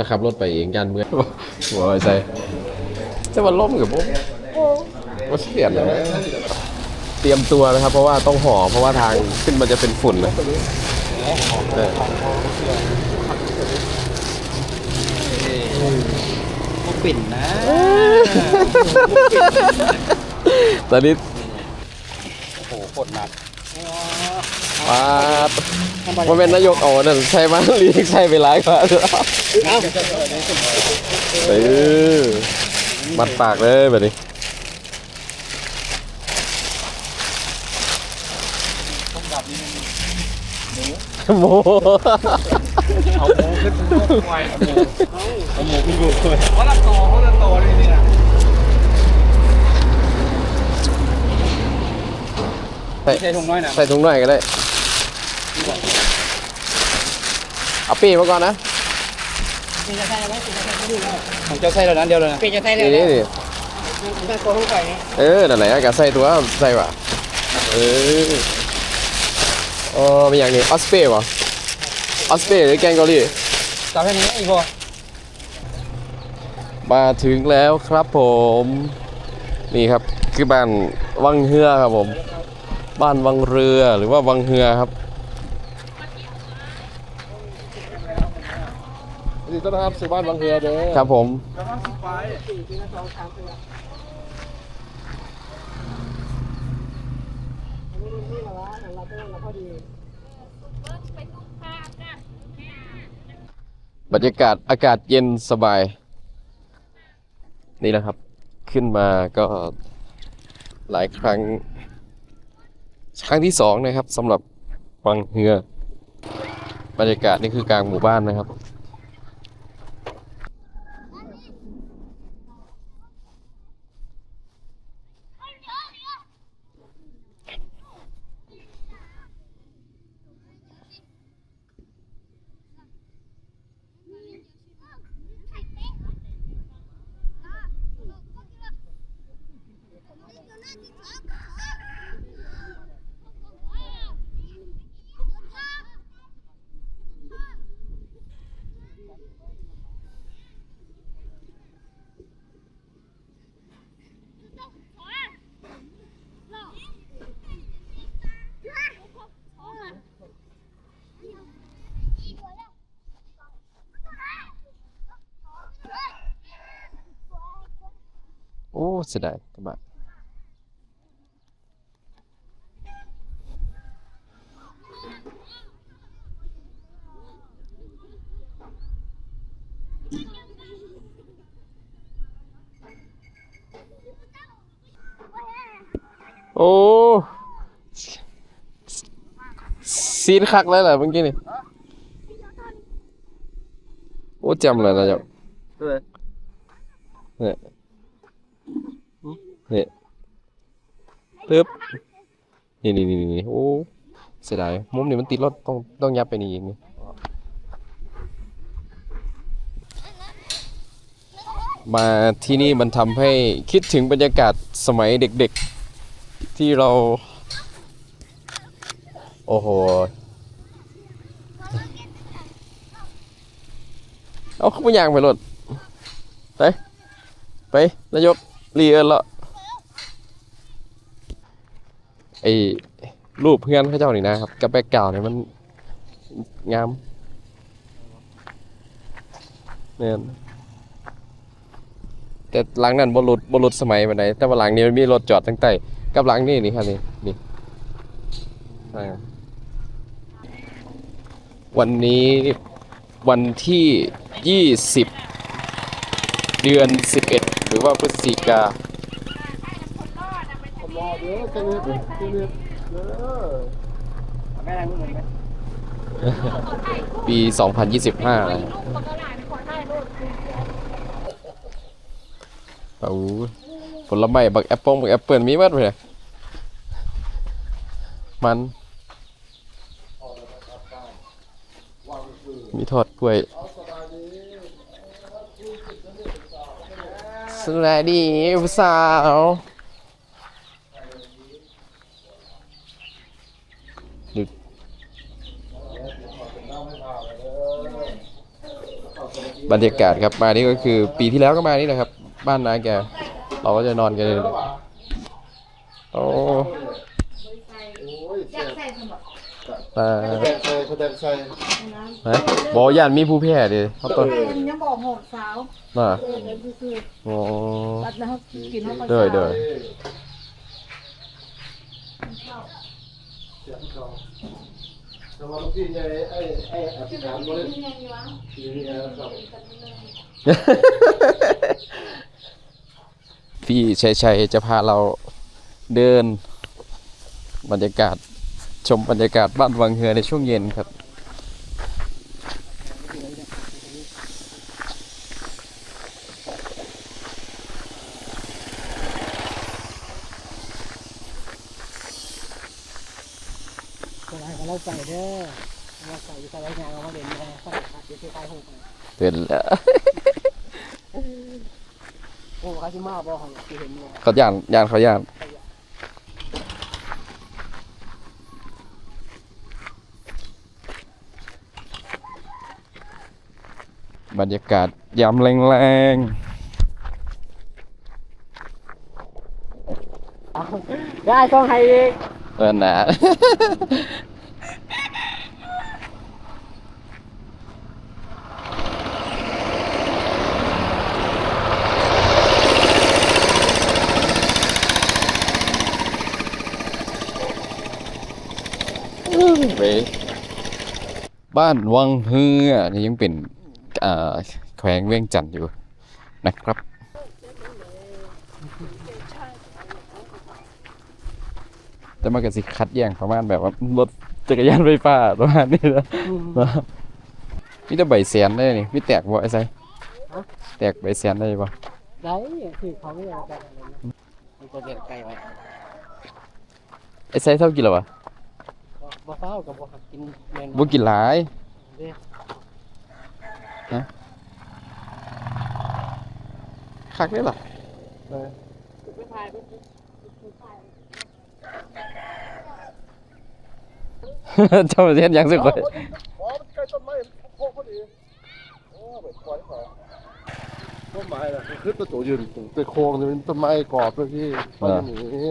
จะขับรถไปเองยันเมื่อยหัวใจจะมาล่มกับผมว่าเสียดเลยเตรียมตัวนะครับ เพราะว่าต้องห่อเพราะว่าทางขึ้นมันจะเป็นฝุ่นนะปิ่นนะตอนนี้โอ้โหโคตรหนักว้า ว่าเป็นนายกเอานั่นใช่ไหมลีกใช่ไปหลายกว่าเอ้าเออมัดปากเลยแบบนี้โมเอาหมูขึ้นเป็นพวกควายเอาหมูเอาหมูขึ้นดูเลยเขาละโตเขาละโตเลยเนี่ยใส่ใช่ถุงน้อยนะใส่ถุงหน่อยก็ได้ เอาปีมาก่อนนะปีจะใส่ไว้ปีจะใส่ไม่ดีแล้วผมจะใส่แล้วนั้นเดียวเลยนะปีจะใส่เลยนี่นี่นี่มันโกงห้องไก่นี่เออนั่นแหละก็ใส่ตัวใส่ว่ะเออเออเป็นอย่างนี้ออสเปรย์วะออสเปรย์หรือแกงเกาหลีจับให้นี้อีกพอมาถึงแล้วครับผม นี่ครับคือบ้านวังเฮือครับผม บ้านวังเรือหรือว่าวังเฮือครับยิน ดีต้อนรับสู่บ้านวังเฮือเด้อครับผมสี่ปีละสองสามปีละอันนี้นี่เหรอวะของเราเป็นเราพอดีบรรยากาศอากาศเย็นสบาย นี่แหละครับ ขึ้นมาก็หลายครั้ง ครั้งที่สองนะครับสำหรับวังเฮือบรรยากาศนี่คือกลางหมู่บ้านนะครับ เสียดายกระบะโอ้ซีนคักเลยแหละเมื่อกี้นี่โอ้จำเลยนะจ๊ะเนี่ย เนี่ยปึ๊บนี่นี่นี่นี่โอ้เสียดายมุมนี้มันติดรถต้องต้องยับไปนี่อีกนี่มาที่นี่มันทำให้คิดถึงบรรยากาศสมัยเด็กๆ ที่เรา โอ้โหเอาเข้าไปยางไปรถไป ไปนายกรีเอินละ ไอ้รูปเพื่อนเขาเจ้านี่นะครับ กับแบกกราเนี่ยมันงามเนี่ยแต่หลังนั้นบรุษบรุษสมัยไปไหนแต่ว่าหลังนี้มันมีรถจอดตั้งแต่กับหลังนี่นี่ครับนี่นี่อ่าวันนี้วันที่ยี่สิบเดือน 11 หรือว่าพฤศจิกา แม่นั่งนู่นเลยไหมปี 2025นะเอาผลไม้บักแอปเปิลบักแอปเปิลมีมัดเลยมัน มีทอดกล้วยสวัสดีผู้สาว บรรยากาศครับมานี่ก็คือปีที่แล้วก็มานี่นะครับ บ้านนาแก เราก็จะนอนกันเลยโอ้ตาใส่ใส่เขาแต่ใส่ฮะบอกย่านมีผู้แพ้ดิเขาต้นยังบอกหกสาวน่ะเออเดี๋ยวคือโอ้ตัดนะครับกินเข้าไปเด้อเด้อ แต่ว่าที่ไงไอ้ไอ้อธิษฐานบ่ได้ที่นี่นะครับพี่ชัยชัยจะพาเราเดิน บรรยากาศชมบรรยากาศบ้านวังเฮือในช่วงเย็นครับ อะไรก็เรา ใส่เด้อเราใส่ใส่ไว้งานเรามาเด่นมาใส่ขาดเดี๋ยวใส่หกเดินแล้วโอ้เขาที่มาบอกของที่เห็นเนี่ยเขาย่านย่านเขาย่านบรรยากาศยามแรงได้ต้องให้อีกๆเออหนา ไปบ้านวังเฮือนี่ยังเป็นอ่าแขวงเวียงจันทน์อยู่นะครับ แต่มันก็สิคัดแย่งประมาณแบบว่ารถจักรยานไฟฟ้าประมาณนี้นะมีแต่ใบแสนได้นี่มีแตกบ่ไอ้ไสแตกใบแสนได้บ่ได้คือเขาไม่อยากแบบอะไรนะมันจะเด็ดไก่ไว้ไอ้ไสเท่ากินแล้ววะ บ่เฝ้ากับบ่หักกินเงินบ่กินหลายเด้คักได้ล่ะไม่ทายไม่เจ้าเฮ็ดหยังสิข่อยอ๋อมันใกล้ต้นไม้โคกพอดีโอ้แบบควายขอ ต้นไม้น่ะคือตัวโตยืนตัวโค้งนี่เป็นต้นไม้กรอบเลยพี่ต้นนี้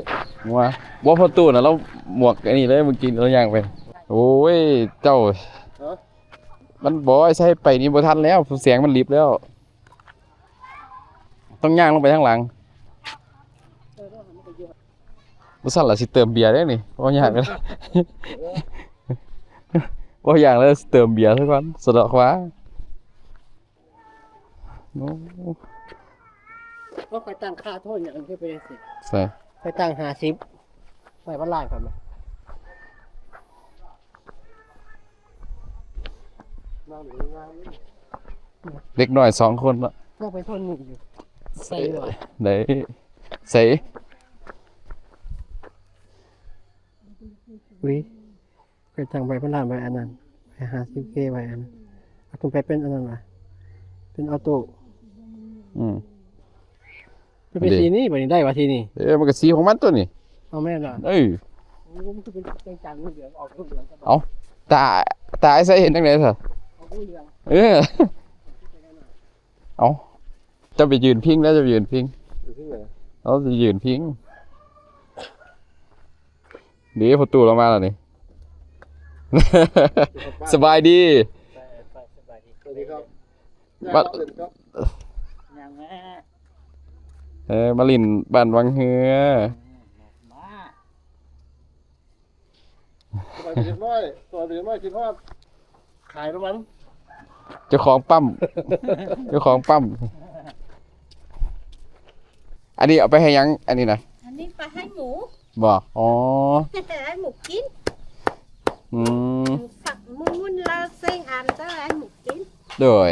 ว่าบ่พอตู้น่ะเราหมวกไอันนี้เลยมื่อกี้เราย่างไปโอ้ยเจ้ามันบอกไอ้ใช่ไปนี่บ่ทันแล้วเสียงมันรีบแล้ว ต้องย่างลงไปข้างหลังบ่สั่นละสิเติมเบียร์ได้นี่บ่ย่างกันบ่ย่างแล้วเติมเบียร์ซะก่อนสะดอกขวา โอ้ก็ไปตั้งค่าโทษอย่างที่ไปสิใส่ไปตั้งหาซิปไปบ้านลายก่อนไหมเด็กน้อยสองคนละก็ไปทนหนึ่งอยู่ใส่หน่อยได้ใส่อุ้ยไปตั้งไปบ้านลายไปอันนั้นไปหาซิปเก้ไปอันนั้นเอาคุณไปเป็นอันนั้นวะเป็นออโต้ อืมไปเป็นทีนี่ไปนี่ได้วะทีนี่เอ้ยมันก็สีของมันตัวนี่เอาแม่น่ะเอ้ยมันคือเป็นจังจังๆเหลืองออกเหลืองเอาตาตาไอ้ใส่เห็นจังได๋ซะออกเหลืองเออเอาจะไปยืนพิงแล้วจะไปยืนพิงอยู่ที่ไหนเราจะยืนพิงเดี๋ยวประตูเรามาแล้วนี่สบายดีสวัสดีครับบ้านครับยังแม่เออมาลินบ้านวังเฮือมาสบายดีน้อยสบายดีน้อยกินฮอดขายน้ำมันเจ้าของปั๊ม เจ้าของปั๊ม อันนี้เอาไปให้ยัง อันนี้นะอันนี้ไปให้หมูบ่อ๋อ ให้หมูกินอืมฝักมูนลาเซ็งอันก็ให้หมูกินโดย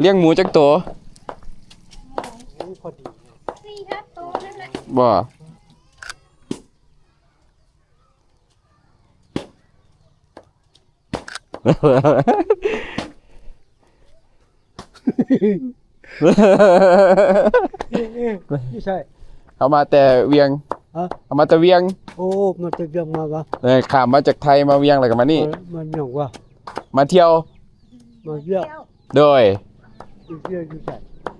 เลี้ยงหมูจักตัวพอดีสี่ห้าตัวนั่นแหละบ่ไม่ใช่ เอามาแต่เวียง ฮะ เอามาแต่เวียงโอ้ มันจะยังมาวะเลยข้ามมาจากไทยมาเวียงอะไรกันมานี่ มันหยงวะมาเที่ยวมาเยี่ยมโดย อีกเยี่ยมอยู่ใส่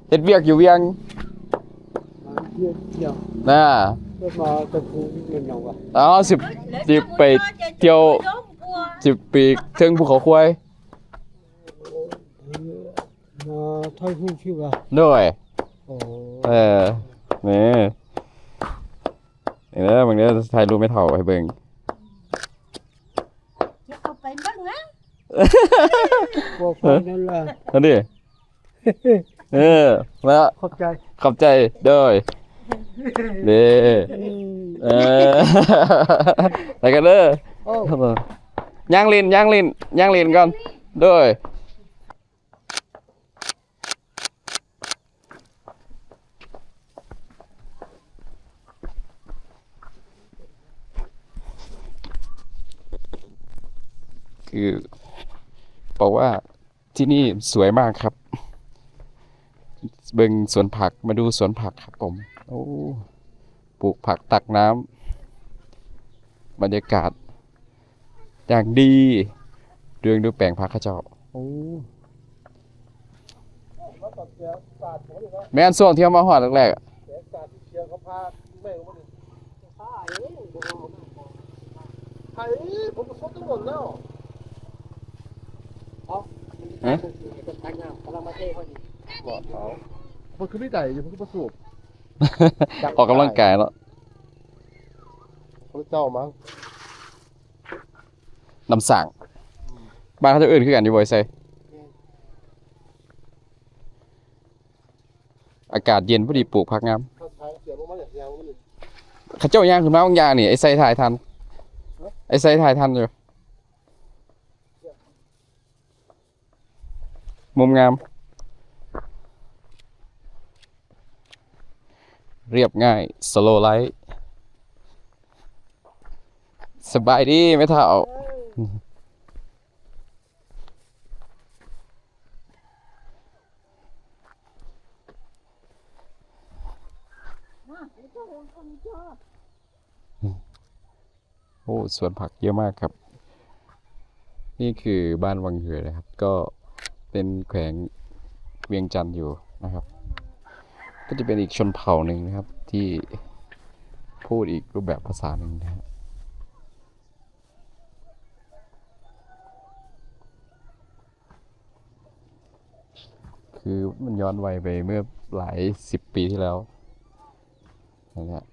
เฮ็ดเวียกอยู่เวียงมาเยี่ยมเยี่ยมน่าก็มาตะพูเงินเอาวะอ๋อสิบสิไปเที่ยวสิบปีถึงภูเขาควายมาท่อยผู้ชื่อว่าโดยโอ้เออนี่นี่นะบางเนี้ยถ่ายรูปไม่เท่าให้เบิ่งจะเอาไปบ้างนะพวกคนนั่นล่ะนั่นดิ เออแล้วขอบใจขอบใจเด้อเด้เออไปกันเด้อโอ้ย่างลินย่างลินย่างลินก่อนเด้อคือบอกว่าที่นี่สวยมากครับ เบิ่งสวนผักมาดูสวนผักครับผมโอ้ปลูกผักตักน้ำบรรยากาศ อย่างดีเรื่องดูแปลงผักเข้าเจ้าโอ้แม่นส่วงที่เขามาหอดแรกๆอะ แสงสาดที่เชียงเขาพาแม่งมาดิไผ่ผมก็ซดทั้งหมดแล้วตั้งน้ำกำลังมาเทพอดีบอกเขามันคือไม่ได้อยู่มันคือประสูบออกกำลังกายแล้วพระเจ้ามั้งน้ำสั่งบ้านเขาจะอื่นคือกันอยู่บ่อยไซอากาศเย็นพอดีปลูกผักงามถ้าใช้เสียงลงมาอย่างเดียวมันเข้าเจ้าย่างขึ้นมาบางอย่างนี่ไอ้ไซถ่ายทัน ไอ้ไซถ่ายทันอยู่มุมงาม เรียบง่าย สโลไลท์สบายดีไม่เท่า โอ้สวนผักเยอะมากครับ นี่คือบ้านวังเหือนะครับ ก็เป็นแขวงเวียงจันทร์อยู่นะครับ ก็จะเป็นอีกชนเผ่าหนึ่งนะครับ ที่พูดอีกรูปแบบภาษาหนึ่งนะฮะคือมันย้อนวัยไปเมื่อหลายสิบปีที่แล้วนะฮะ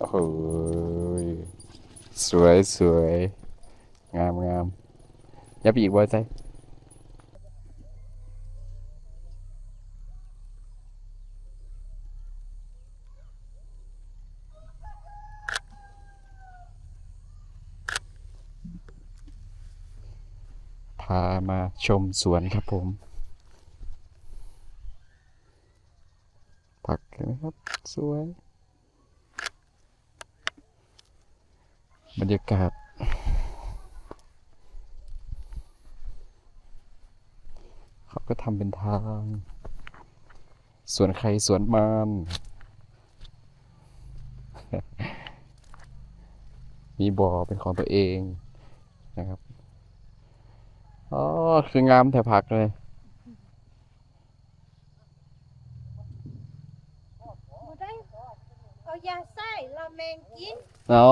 โอ้โหยสวยสวยงามงามยับอีกบ่ใจพามาชมสวนครับผม ผักนไหมครับ สวย บรรยากาศ เขาก็ทำเป็นทาง สวนใครสวนมันมีบ่อเป็นของตัวเองนะครับ อ๋อ คืองามแต่ผักเลยบ่ได้เอายาใส่ละแมงกิน อ๋อ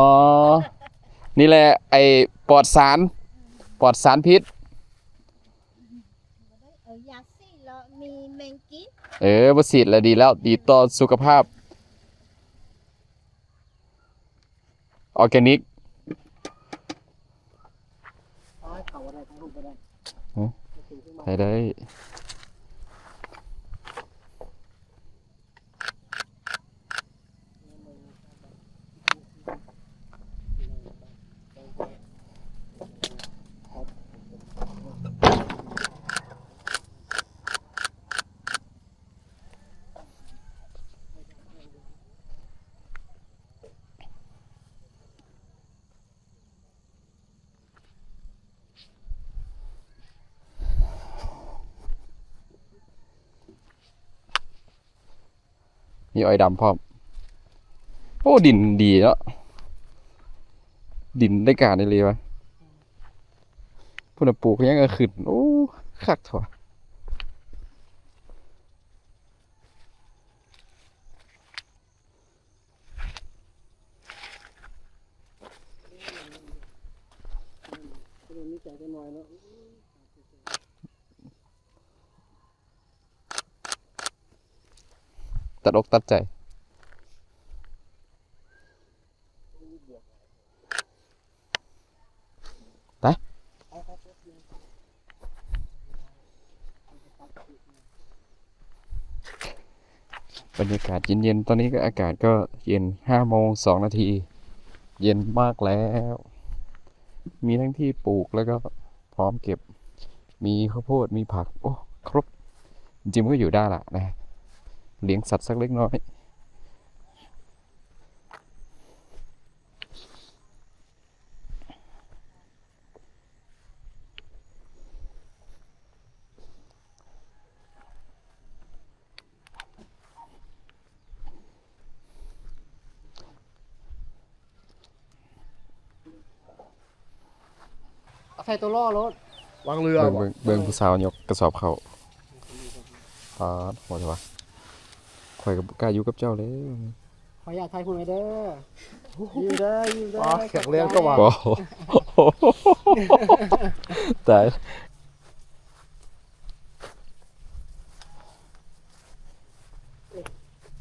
นี่แหละไอปลอดสารปลอดสารพิษบ่ได้เอายาใส่ละมีแมงกินเออประสิทธิ์แล้วดีแล้ว ดีต่อสุขภาพ ออร์แกนิกเขาอะไรทั้งรูปไปได้ ใช้ได้ อ้อยดำพร้อม โอ้ดินดีเนาะดินได้การได้เลยวะพุ่นปลูกยังก็ขึ้นโอ้คักถั่ว มีใจกันหน่อยเนาะ ตั ดอกตัดใจ ไป บรรยากาศเย็นๆ ตอนนี้ก็อากาศก็เย็นห้าโมงสองนาที เย็นมากแล้ว มีทั้งที่ปลูกแล้วก็พร้อมเก็บ มีข้าวโพด มีผัก โอ้ ครบ จริงๆมันก็อยู่ได้ละนะ เลี้ยงสัตว์สักเล็กน้อยเอาใส่ตัวล่อรถวางเรือเบิ่งเบิ่งเบิ่งผู้สาวยกกระสอบเขาวปาดหัวเถอะวะ ข่อยกับกล้าอยู่กับเจ้าเลยขออยากทายคุณไว้เด้อยิ้มเด้อยิ้มเด้อปลาแข็งแรงก็ว่า บ่ ตาย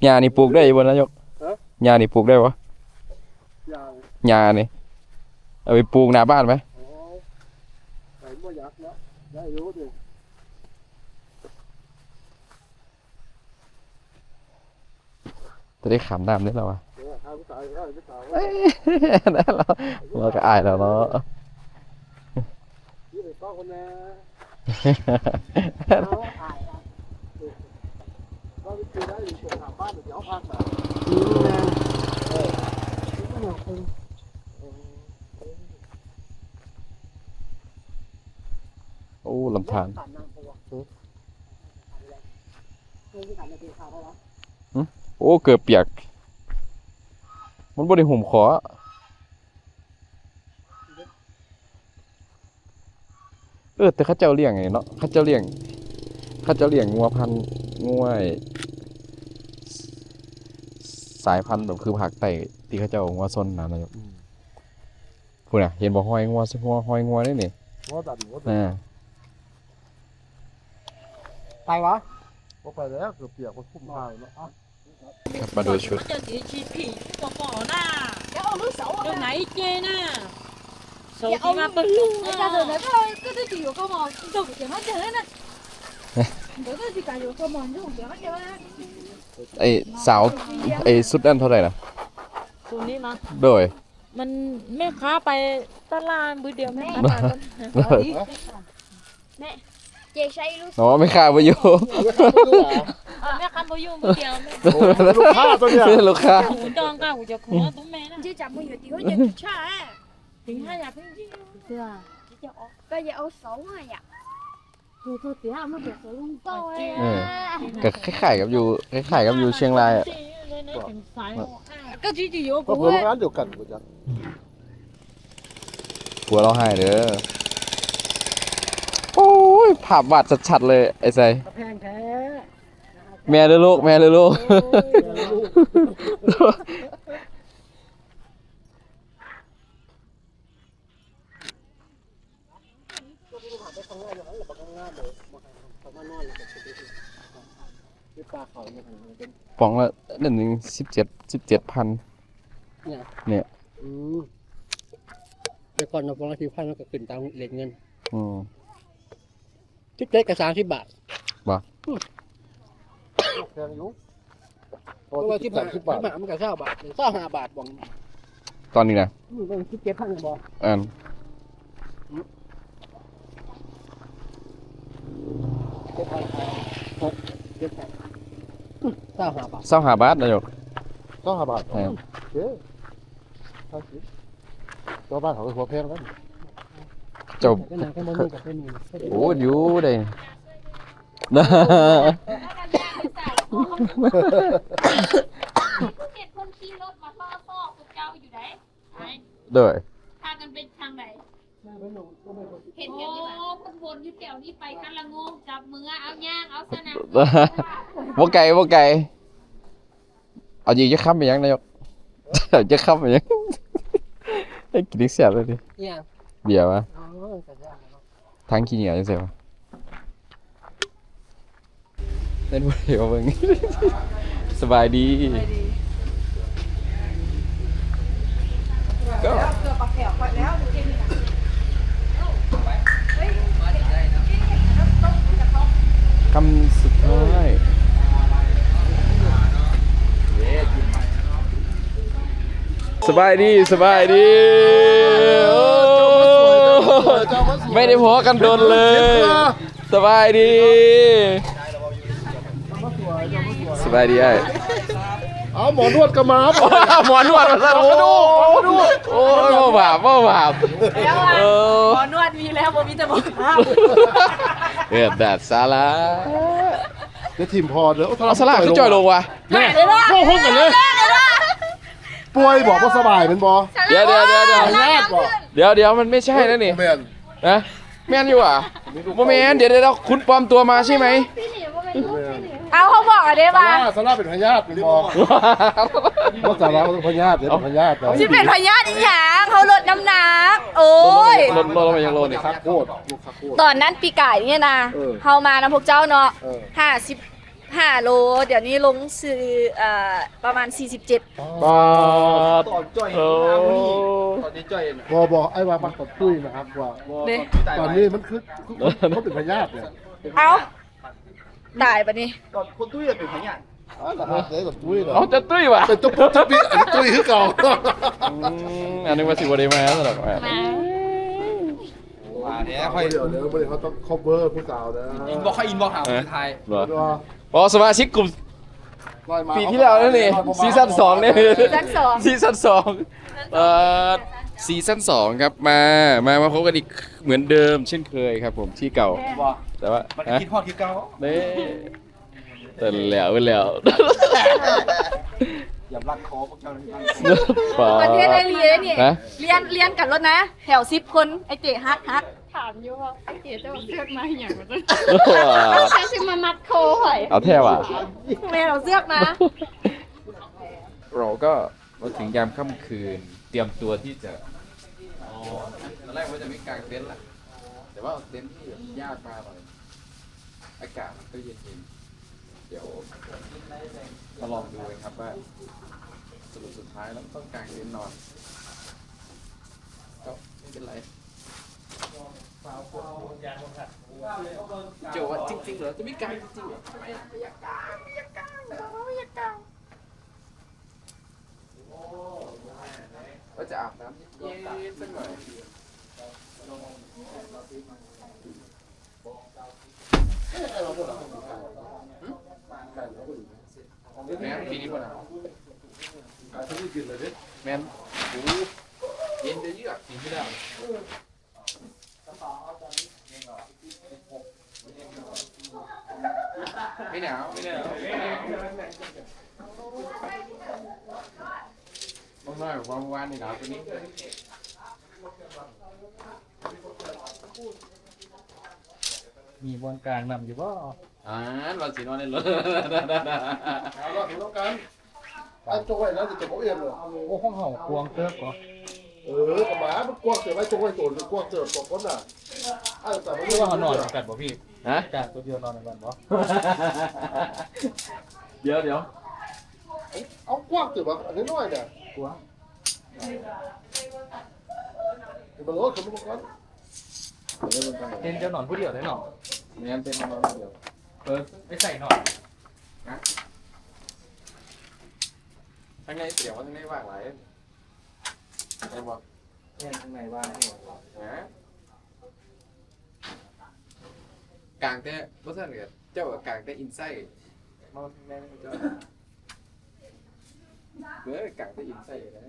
หญ้านี่ปลูกได้บ่นายกหญ้านี่ปลูกได้บ่อย่างหญ้านี่เอาไปปลูกหน้าบ้านไหม โอ้ใส่บ่ยักษ์นะได้อยู่ดิ จะได้ขำน้ำได้แล้ววะเฮ้ยได้ผู้ชายได้แล้วเราก็อายแล้วเนาะยี่าคนแน่ก็ไปซื้อได้อยู่ตรงหน้านเดี๋ยวเอาพักมายิ้มนะเออยิ้มหน่อยคุณโอ้ลำธาร โอ้เกือบเปียก มันบ่ได้ห่มขอเออแต่เข้าเจ้าเลี้ยงไงเนาะเข้าเจ้าเลี้ยงเข้าเจ้าเลี้ยงงัวพันธุ์งัวไอ้สายพันธุ์แบบคือภาคใต้ที่เขาเจ้างัวซนนะนายกพูดน่ะเห็นบ่ห้อยงัวงัวห้อยงัวนี่นี่ว่าตัดหัวอ่าไปวะก็ไปแล้วเกือบเปียกมันคุ้มค่าเนาะ มาดูชุดจะถือชีผีตัวก่อหน้าจะเอาลูกสาตัวไหนเจน่าเสาที่มาเป็นลูกอะจะเดิไหนก็จะถืก็มองจบเดี๋ยวมัเจอนะเดี๋ยวก็จะการอยู่ก็มองจบเดี๋ยวมัเจอไอเสาไอสุดนั่นเท่าไหร่นะตัวนี้มาโดยมันแม่ค้าไปตลาดมือเดียวแม่แม่ Chị say luôn. อ๋อไม่ค่าไปอยู่แม่ค้าไปอยู่มือเดียวแม่ลูกค้าตัวเนี้ยลูกค้าหูจองก้าหูจะขอตุ้มแม่นะ Chị chậm bao nhiêu tiếng chị cha á. ถึงห้าอยากเป็นจริง Bây giờ ô xấu rồi ạ. Thôi thôi tí nào mới được số lông to ấy. เออก็คล้ายๆกับอยู่คล้ายๆกับอยู่เชียงรายอะเลยนะถึงสาย Cái gì chị vô ก็ cũng เพิ่ม ấy. งานเดียวกันกูจะผัวเราให้เด้อโอ้ยภาพวาดชัดๆเลยไอ้ใส่แพงแท้แม่เลยลูกแม่เลยลูกที่ปลาเขาเนี่ยมันเป็นปองละหนึ่งสิบเจ็ดสิบเจ็ดพันอืมแต่ก่อนเราปองละสิบพันเราก็ขึ้นตามเหรียญเงิน อืม ทิปเล็กกับสามสิบบาท แพงอยู่เพราะว่าสิบบาทสิบบาทมันก็เศร้าบาทเศร้าห้าบาทบองตอนนี้นะอืมเป็นสิบเจ็ดพันบองอ่านเจ็ดพันหกเจ็ดพันอืมเศร้าห้าบาทเศร้าหาบาทนายกต้องห้าบาทเออเจ๊ห้าสิบตัวบ้านเขาก็หัวแพงแล้ว เจ้าก็นางก็มันมีกับเป็นนี่โอ้อยู่ได้ Cái gì เห็นคนขี่รถมาท่อซอกพวกเจ้าอยู่ไหนไหนเด้อพากันไปทางไหนเห็นกันนี่โอ้คนวนอยู่แถวนี้ไปกันละงงจับมือเอาย่างเอาสนามบ่ไกลบ่ไกลเอายิงจะค้ำไปยังนายกจะค้ำไปยังให้กินอีกแซ่บเลยดิเนี่ย เบียร์วะอ๋อก็ได้เนาะทั้งขี้เหนียวจังซี่วะเล่นบ่ได้บ่เบิ่งสบายดีก็คำสุดท้ายสบายดีสบายดีโอ้ ไม่ได้พอกันโดนเลย สบายดี สบายดีไอ้เอาหมอนวดกระมาบหมอนวดมาซะโอ้โอ้ยบ่บาปบ่บาปเออหมอนวดมีแล้วบ่มีแต่หมอภาพเอิดแดดซาลาเดี๋ยวทีมพอเดี๋ยวเอาสลากขึ้นจอยลงวะแม่เข้าห้องกันเลยป่วยบอกว่าสบายเป็นบอเดี๋ยวเดี๋ยวเดี๋ยวเดี๋ยวญาติบอกเดี๋ยวเดี๋ยวมันไม่ใช่นะนี่แม นนะแม่นอยู่อะบ่แม่นเดี๋ยวเดี๋ยวคุณปลอมตัวมาใช่ไหมเอาเขาบอกอะเด้สว่าลาสลาเป็นพญาติเป็นบอว่าสาระเป็นพญาติเดี๋ยวเป็นพญาตินะที่เป็นพยาธิอีหยังเขาลดน้ำหนักโอ้ยลดลดลงมายังโลนี่คักโคตรลูกคักโคตรตอนนั้นปีก่ายเนี่ยนะเออเฮามานะพวกเจ้าเนาะเออห้าสิบ ห้าโล เดี๋ยวนี้ลงซื้อเอ่อประมาณ 47ปาดตอนจ้อยโอ้ตอนนี้จ้อยบอบอกไอ้ว่ามันตดตุ้ยนะครับว่าเด้ ตอนนี้มันคือเขาเป็นพญาติเนี่ยเอาตายปะนี่ตอนคนตุ้ยเป็นพยานอ๋อเหรอครับเดี๋ยวตดตุ้ยเหรอเอาจะตุ้ยวะเป็นตุ๊บตุ๊บตุ๊บอันนี้ตุ้ยคือเก่าอืมอันนึงว่าสิบ่ได้มาสำหรับแม่ว่าเนี้ยค่ค่ออยยเดี๋ยวเดี๋ยวเขาต้อง cover ผู้สาวนะอินบอกค่อยอินบอกหาคนไทยเหรอเดี๋ยว อ๋อสมาชิกกลุ่มลอยมาปีที่แล้วนั่นนี่ซีซั่นสองเนี่ยชั้นสองซีซั่นสองเอ่อซีซั่นสองครับมามามาพบกันอีกเหมือนเดิม เช่นเคยครับผมที่เก่าบอกแต่ว่ามันฮะคิดฮอดคิดเก่าเน่แต่แล้วไปแล้วอย่ารักคอพวกเจ้าเลยประเทศไอเรียนนี่ฮะเรียนเรียนกันรถนะ แถวสิบคนไอเจ๋ฮักฮัก ถามอยู่ว่าไอ้เก๋จะมาเลือกมาอย่างไรว้าวใช้ชิมามัดโคไว้เอาแท้ว่ะแม่เราเสือกมา เราก็มาถึงยามค่ำคืน เตรียมตัวที่จะตอนแรกว่าจะไม่กางเต็นท์แหละแต่ว่าเต็นท์ที่แบบยากมากเลยอากาศมันก็เย็นๆเดี๋ยวมาลองดูกันครับว่าสรุปสุดท้ายแล้วต้องกางเต็นท์นอนก็ไม่เป็นไร เจ้าว่าจริงๆเหรอจะไม่กลางจริงๆเหรอทำไมอะไม่อยากกลางไม่อยากกลางไม่อยากกลางก็จะอาบน้ำเย็นๆสักหน่อยแม่ปีนี้ป่ะนะการที่กินเลยดิแม่โอ้เย็นจะเยือกกินไม่ได้ ปีที่แล้วไม่หนาวไม่หนาวบางหน่อยวันวานนี่หนาวตัวนี้มีบอลกลางนำอยู่บ่อ่าเราสีนอนในรถเอาละถึงต้องการไอ้โจ้ไว้แล้วจะจบเอาเองเหรอโอ้ห้องเห่ากวงเติบก่อเออกระหมามันกว้างเสือไว้โจ้ไว้ตัวนึงกว้างเสือตกคนน่ะไอ้แต่ไม่ พี่ว่าเขานอนกันบ่พี่ฮะกาตัวเดียวนอนในบ้านบ่เดี๋ยวเดี๋ยวเอากว้างเสือแบบอันนี้น้อยเนี่ยกวงเดี๋ยวมันลดขึ้นมาก่อนเห็นเจ้านอนผู้เดียวได้หนอแม่นเป็นนอนเดี๋ยวเปิดไปใส่หนอนข้างในเสียวข้างในว่างหลายไอ้บอกเห็นข้างในว่าฮะ กลางแต่บ่ซั่นก็เจ้าก็กลางแต่อินไซด์นอนข้างในเจ้าเด้อกลางแต่อินไซด์ได้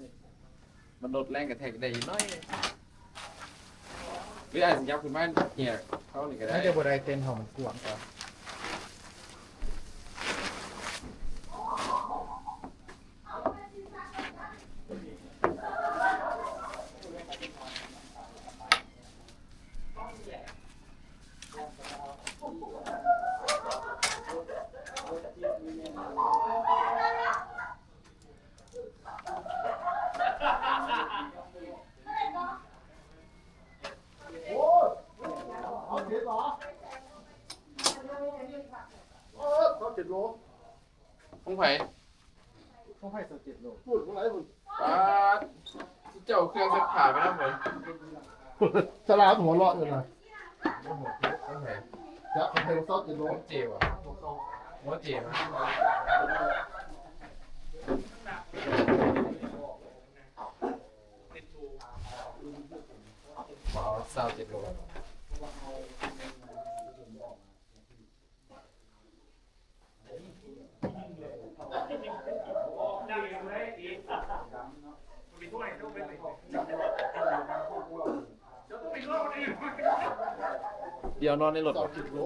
มันลดแรงกระแทกได้น้อยหรืออาจจะยับขึ้นมาเหี่ยเข้านี่ก็ได้ไม่ได้บ่ได้เต็นท์เห่ามันกวงก่อน โอ้ยเอาเจ็ดเหรอเออเอาเจ็ดโล ของไผ่ ต้องให้สักเจ็ดโลพูดเมื่อไหร่คุณ ป้าดเจ้าเครื่องซักผ้าไปแล้วเหมือน สลามหัวเราะอยู่นะของไผ่จะเอาไปซอสเจ็ดโลของเจว่ะหัวเจี๊ยว้าวซาวเจ็ดโล เดี๋ยวนอนในรถ สองเจ็ดโล